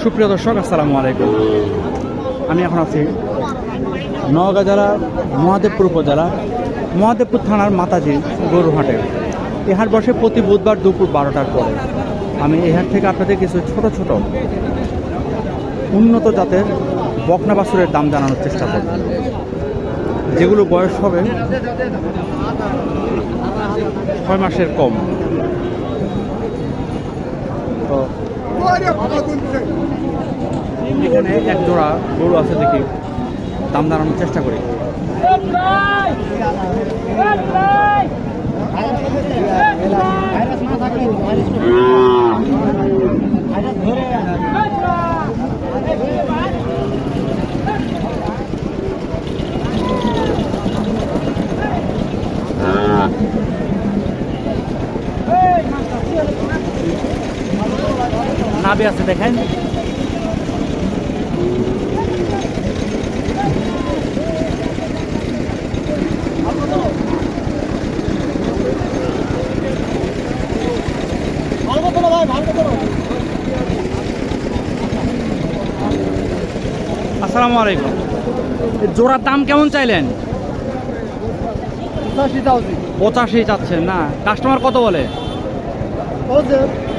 সুপ্রিয় দর্শক, আসসালামু আলাইকুম। আমি এখন আছি নওগাঁ জেলার মহাদেবপুর উপজেলা, মহাদেবপুর থানার মাতাজি গরুহাটে এ হাট বসে প্রতি বুধবার দুপুর বারোটার পরে। আমি এই হাট থেকে আপনাদের কিছু ছোট ছোট উন্নত জাতের বকনা বাছুরের দাম জানানোর চেষ্টা করব। যেগুলো বয়স হবে ছয় মাসের কম। তো এখানে এক জোড়া গরু আছে দেখি। দাম দাঁড়ানোর চেষ্টা করি। নাবি আছে দেখেন। আসসালামু আলাইকুম। জোড়ার দাম কেমন চাইলেন? পঁচাশি চাচ্ছেন না। কাস্টমার কত বলে?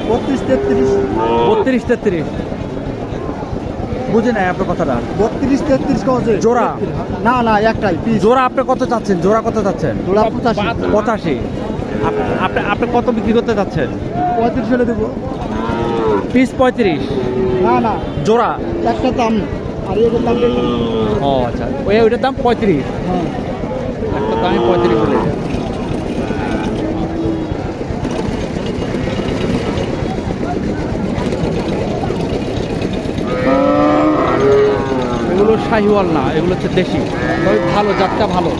বত্রিশ তেত্রিশ? বত্রিশ তেত্রিশ। বুঝে নাই আপনার কথাটা। বত্রিশ তেত্রিশ কছে জোড়া? না না একটাই পিস। জোড়া আপনি কত চাচ্ছেন? জোড়া কত চাচ্ছেন? জোড়া পঁচাশি। পঁচাশি। আপনি আপনি কত বিক্রি করতে চাচ্ছেন? পঁয়ত্রিশ হলে দেবো। পিস পঁয়ত্রিশ। না না। জোড়া? একটা দাম। আর এটার দাম ও আচ্ছা। ওই ওইটার দাম পঁয়ত্রিশ। হ্যাঁ। একটা দামই পঁয়ত্রিশ বলে এগুলো শাহিওয়াল না এগুলো হচ্ছে দেশি। তবে ভালো জাতটা ভালো।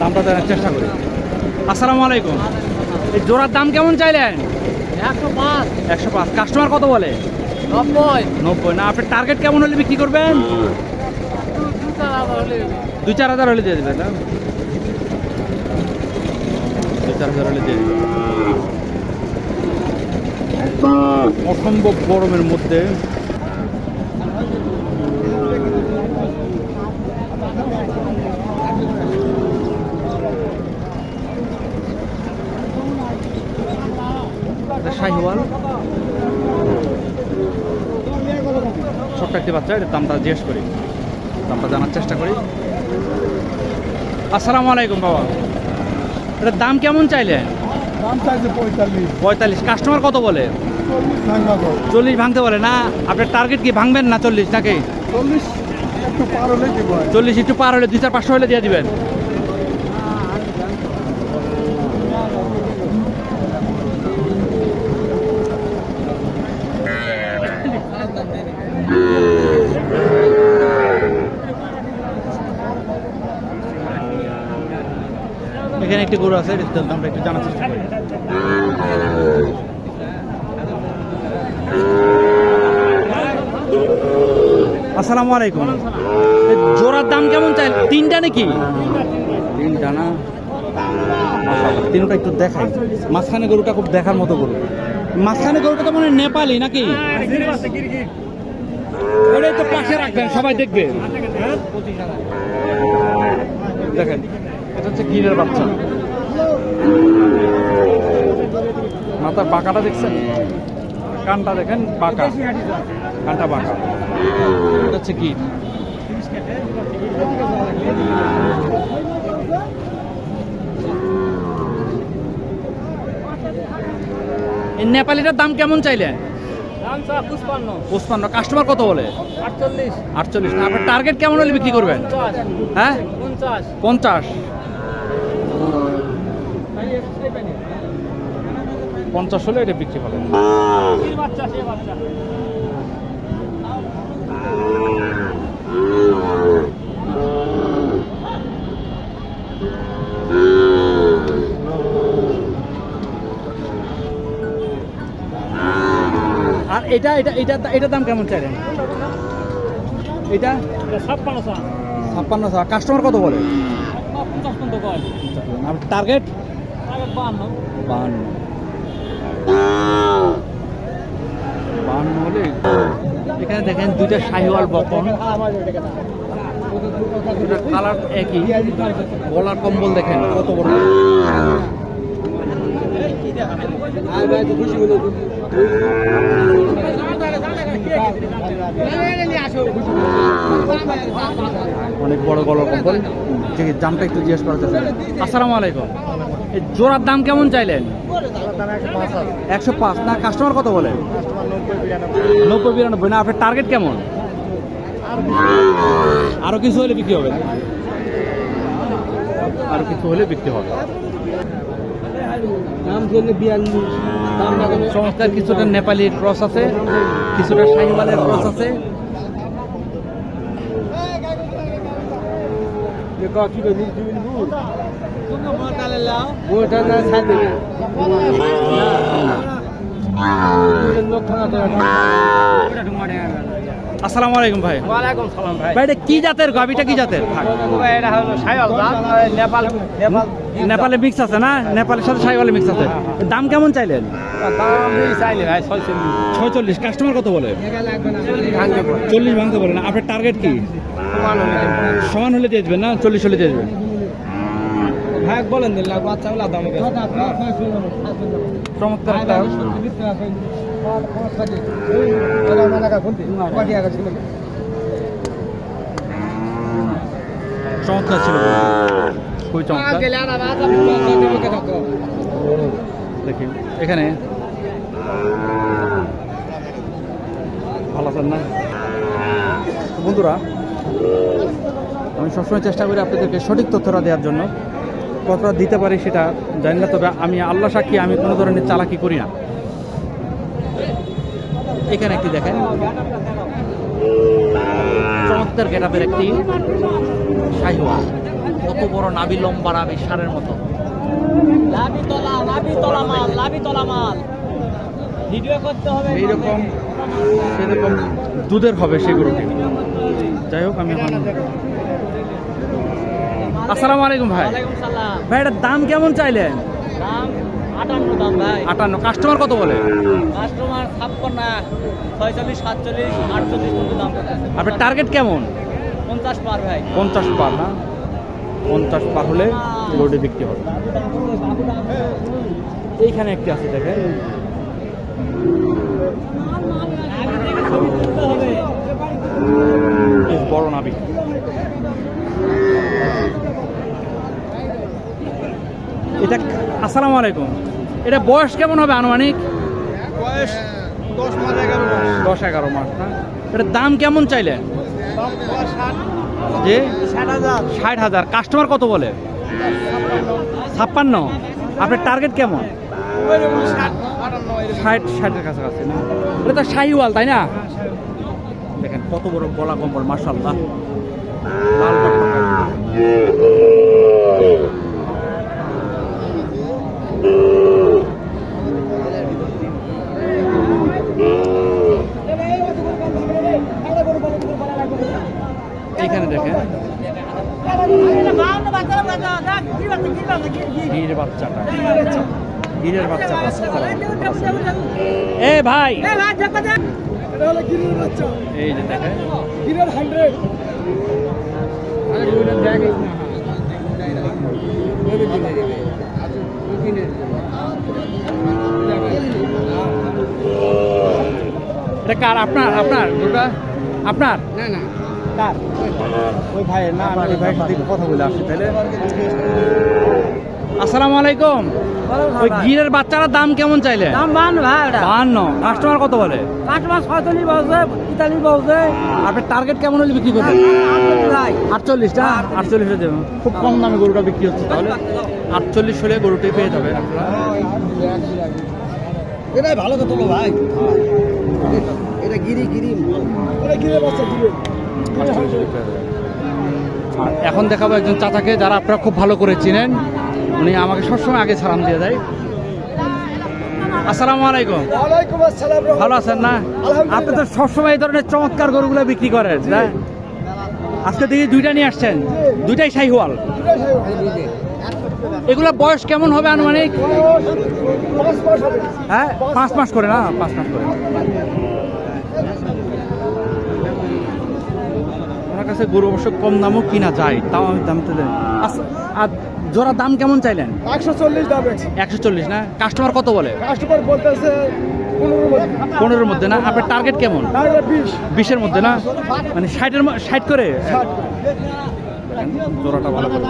দামটা দেওয়ার চেষ্টা করি। আসসালামু আলাইকুম। এই জোড়ার দাম কেমন চাইলেন? একশো পাঁচ। একশো পাঁচ। কাস্টমার কত বলে? নব্বই। নব্বই। না আপনার টার্গেট কেমন হলে বিক্রি করবেন? দুই চার হাজার হলে দিয়ে দেবেন না? দুই চার হাজার হলে দিয়ে দেবেন। অসম্ভব গরমের মধ্যে শাহিওয়াল। ছোট্ট একটি বাচ্চা এটার দামটা জিজ্ঞেস করি। দামটা জানার চেষ্টা করি। আসসালামু আলাইকুম বাবা। এটার দাম কেমন চাইলেন দাম চাইছে পঁয়তাল্লিশ। পঁয়তাল্লিশ। কাস্টমার কত বলে? চল্লিশ ভাঙতে বলে না? আপনার টার্গেট কি ভাঙবেন না চল্লিশ নাকি? চল্লিশ একটু পার হলে চল্লিশ একটু পার হলে দুই চার পাঁচশো হলে দিয়ে দিবেন। এখানে একটি গরু আছে এটার দামটা একটু জানার চেষ্টা করি। আসসালামু আলাইকুম। জোড়ার দাম কেমন চাই? তিনটা নাকি? তিনটা না? তিনটা একটু দেখাই। মাঝখানে গরুটা খুব দেখার মতো গরু। মাঝখানে গরুটা তো মনে নেপালি নাকি? ওটাই তো পাশে রাখবেন সবাই দেখবে দেখেন। হচ্ছে গিরের বাচ্চা। মাথার বাঁকাটা দেখছেন? কানটা দেখেন বাঁকা। কানটা বাঁকা। এটা হচ্ছে গির নেপালিটার দাম কেমন চাইলেন? পুষ্পান্ন কাস্টমার কত বলে? আটচল্লিশ। আটচল্লিশ। আপনার টার্গেট কেমন হলে বিক্রি করবেন? হ্যাঁ? পঞ্চাশ। পঞ্চাশ হলে এটা বিক্রি হবে আর এটা এটা এটা এটা দাম কেমন চাইলেন? এটা? ছাপ্পান্ন ছাপ্পান্ন কাস্টমার কত বলে? টার্গেট এখানে দেখেন দুইটা শাহিওয়াল বকন দুটার কালার একই। গলার কম্বল দেখেন কত বড়। অনেক বড় গলার কম্বল। দামটা একটু জিজ্ঞেস করা। আসসালামু আলাইকুম। জোড়ার দাম কেমন চাইলেন? একশো পাঁচ না কাস্টমার কত বলে? নব্বই বিরানব্বই। না আপনার টার্গেট কেমন? আরও কিছু হলে বিক্রি হবে। আরও কিছু হলে বিক্রি হবে। দাম ধরলে বিয়াল্লিশ। করলে কিছুটা নেপালি ক্রস আছে কিছুটা শাহিওয়ালের ক্রস আছে। কি করবি ওটা না সাথে লোক আসসালামু আলাইকুম ভাই। ওয়ালাইকুম সালাম ভাই। ভাই এটা কি জাতের গাবিটা কি জাতের? ভাই এটা হলো সাইওয়াল নেপাল নেপাল নেপালে মিক্স আছে না? নেপালের সাথে শাহিওয়ালে মিক্স আছে। দাম কেমন চাইলেন? দাম চাইলে ভাই কাস্টমার কত বলে? ভাঙতে পারে চল্লিশ ভাঙতে বলে না। আপনার টার্গেট কি? সমান হলে। দিয়ে দেবেন। না? চল্লিশ হলে দিয়ে দেবেন। ভাগ বলেন দিন লাখ বাচ্চা গুলো দাম চমৎকার একটা চমৎকার ছিল খুবই চমৎকার। দেখি এখানে ভালো আছেন না? বন্ধুরা আমি সবসময় চেষ্টা করি আপনাদেরকে সঠিক তথ্যটা দেওয়ার জন্য। কতটা দিতে পারি সেটা জানি না তবে আমি আল্লাহ সাক্ষী আমি কোনো ধরনের চালাকি করি না। এখানে একটি দেখেন। চমৎকার গেটাপের একটি শাহিওয়াল। কত বড় নাবি লম্বা নাবি সারের মতো। এইরকম সেরকম দুধের হবে সেগুলোকে। যাই হোক আমি এখন আসসালামু আলাইকুম ভাই। ভাই এটার দাম কেমন চাইলেন? দাম আটান্ন দাম ভাই। আটান্ন। কাস্টমার কত বলে? কাস্টমার ছাপ্পান্ন ছয়চল্লিশ সাতচল্লিশ আটচল্লিশ দাম আপনার টার্গেট কেমন? পঞ্চাশ পার ভাই। পঞ্চাশ পার না? পঞ্চাশ পার হলে গরুটি বিক্রি হবে। এইখানে একটি আছে দেখেন। বড় নাবি এটা আসসালামু আলাইকুম। এটা বয়স কেমন হবে আনুমানিক? বয়স দশ এগারো মাস। না? এটার দাম কেমন চাইলে? যে? ষাট হাজার। কাস্টমার কত বলে? ছাপ্পান্ন। আপনার টার্গেট কেমন? ষাট ষাটের কাছাকাছি না? এটা তো শাহিওয়াল তাই না? কত বড় গলা কম্বল মার্শাল্লাহ যে দেখেন এটা কার আপনার আপনার দুটা আপনার না না কার ওই ভাই না আমি ওই ভাইয়ের একটু কথা বলে আসছি তাহলে আসসালামু আলাইকুম। ওই গিরের বাচ্চাটার দাম কেমন চাইলে? দাম বান ভাই ওটা। বাহান্ন কাস্টমার কত বলে? কাস্টমার ছয়চল্লিশ বলছে পঁয়তাল্লিশ বলছে। আপনার টার্গেট কেমন হলে বিক্রি করবেন? আটচল্লিশটা আটচল্লিশ দেবেন খুব কম দামে গরুটা বিক্রি হচ্ছে তাহলে। আটচল্লিশ হলে গরুটি পেয়ে যাবেন আপনারা এটাই ভালো তো তোলো ভাই। এটা গিরি গিরি। এটা গিরে বাচ্চা গিরে এখন দেখাবো একজন চাচাকে যারা আপনারা খুব ভালো করে চিনেন। উনি আমাকে সবসময় আগে সালাম দিয়ে দেয়। আসসালামু আলাইকুম। ভালো আছেন না? আপনি তো সবসময় এই ধরনের চমৎকার গরুগুলো বিক্রি করেন না? আজকে দেখি দুইটা নিয়ে আসছেন। দুইটাই শাহিওয়াল। এগুলো বয়স কেমন হবে আনুমানিক? পাঁচ মাস হবে। হ্যাঁ পাঁচ মাস করে না? পাঁচ মাস করে। ওনার কাছে গরু অবশ্য কম দামও কিনা যায় তাও আমি দাম তো দেন আচ্ছা, আর জোড়া দাম কেমন চাইলেন? একশো চল্লিশ দাম একশো চল্লিশ না? কাস্টমার কত বলে? কাস্টমার বলতেছে পনেরোর মধ্যে। না? আপনার টার্গেট কেমন? বিশের মধ্যে না? মানে ষাটের ষাট করে? জোড়াটা ভালো করে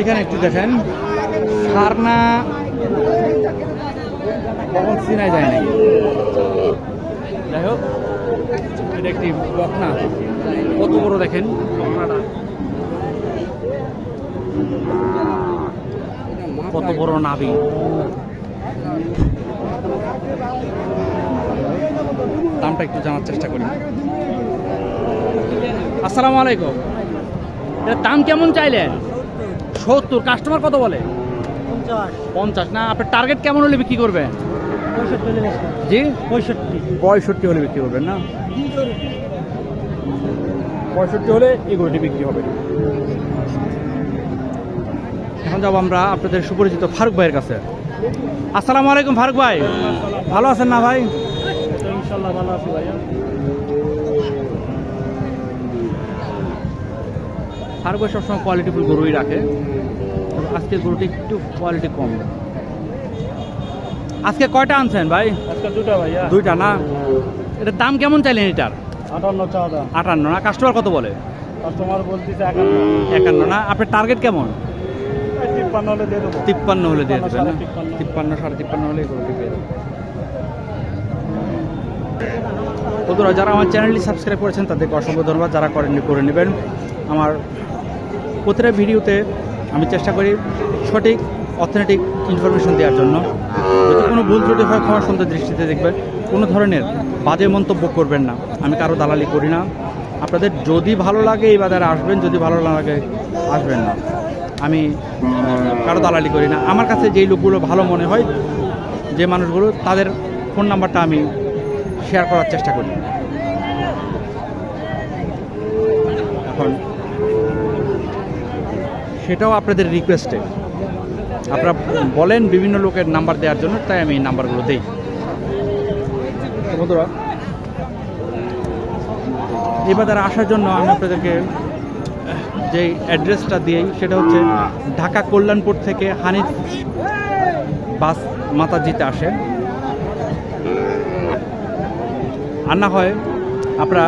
এখানে একটু দেখেন। সারনা কখন চিনাই যায় না যাই হোক, এটা একটি বকনা। কত বড় দেখেন কত বড় নাভি? দামটা একটু জানার চেষ্টা করি। আসসালামু আলাইকুম। এর দাম কেমন চাইলেন? সত্তর। কাস্টমার কত বলে? পঞ্চাশ। না, আপনার টার্গেট কেমন হলে বিক্রি করবেন? জি? পঁয়ষট্টি পঁয়ষট্টি হলে বিক্রি করবেন না? পঁয়ষট্টি হলে এই গরুটি বিক্রি হবে। এখন যাব আমরা আপনাদের সুপরিচিত ফারুক ভাইয়ের কাছে। আসসালামু আলাইকুম ফারুক ভাই। ভালো আছেন না ভাই? ইনশাল্লাহ ভালো আছি ভাইয়া। সবসময় কোয়ালিটিফুল গরুই রাখে। আজকে গরুটি একটু কোয়ালিটি কম। আজকে কয়টা আনছেন ভাই? আজকে দুটা ভাইয়া। দুইটা না? এটার দাম কেমন চাইলেন এটার? আটান্ন আটান্ন না? কাস্টমার কত বলে? কাস্টমার বলতেছে একান্ন। একান্ন না? আপনার টার্গেট কেমন? তিপ্পান্ন হলে দিয়ে দেবো। তিপ্পান্ন হলে দিয়ে দেবেন তিপ্পান্ন। সাড়ে তিপ্পান্ন হলে গরুটি পেয়ে যাবেন। বন্ধুরা, যারা আমার চ্যানেলটি সাবস্ক্রাইব করেছেন, তাদেরকে অসংখ্য ধন্যবাদ। যারা করেননি, করে নেবেন। আমার প্রতিটা ভিডিওতে আমি চেষ্টা করি সঠিক, অথেন্টিক ইনফরমেশন দেওয়ার জন্য। যদি কোনো ভুল ত্রুটি হয়, ক্ষমা সুন্দর দৃষ্টিতে দেখবেন। কোনো ধরনের বাজে মন্তব্য করবেন না। আমি কারও দালালি করি না। আপনাদের যদি ভালো লাগে এই বাজারে আসবেন, যদি ভালো না লাগে, আসবেন না। আমি কারও দালালি করি না। আমার কাছে যেই লোকগুলো ভালো মনে হয়, যে মানুষগুলো, তাদের ফোন নাম্বারটা আমি শেয়ার করার চেষ্টা করি। এখন, সেটাও আপনাদের রিকোয়েস্টে আপনারা বলেন বিভিন্ন লোকের নাম্বার দেওয়ার জন্য, তাই আমি এই নাম্বারগুলো দিই। বন্ধুরা এই বাজারে আসার জন্য আমি আপনাদেরকে যে অ্যাড্রেসটা দিই, সেটা হচ্ছে ঢাকা কল্যাণপুর থেকে হানিফ বাস মাতাজিতে আসে। আর না হয় আপনারা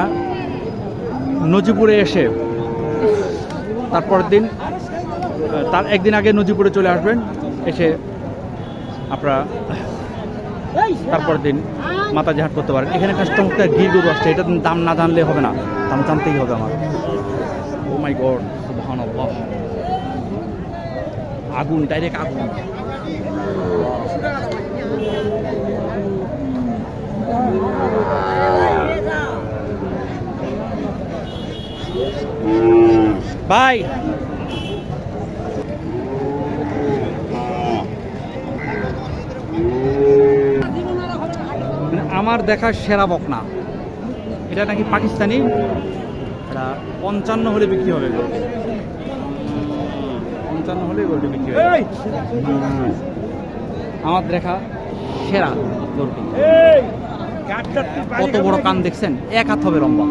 নজিপুরে এসে তারপরের দিন তার একদিন আগে নজিপুরে চলে আসবেন, এসে আপনারা তারপরের দিন মাথা জাহাট করতে পারেন। এখানে একটা চমৎকার গির গরু আসছে এটা দাম না জানলে হবে না, দাম জানতেই হবে আমার। ও মাই গড সুবহানাল্লাহ। আগুন ডাইরেক্ট আগুন। বাই আমার দেখা সেরা বকনা। এটা নাকি পাকিস্তানি? এটা পঞ্চান্ন হলে বিক্রি হবে। পঞ্চান্ন হলে গরুটি বিক্রি হবে। আমার দেখা সেরা গরুটি কত বড় কান দেখছেন? এক হাত হবে লম্বা।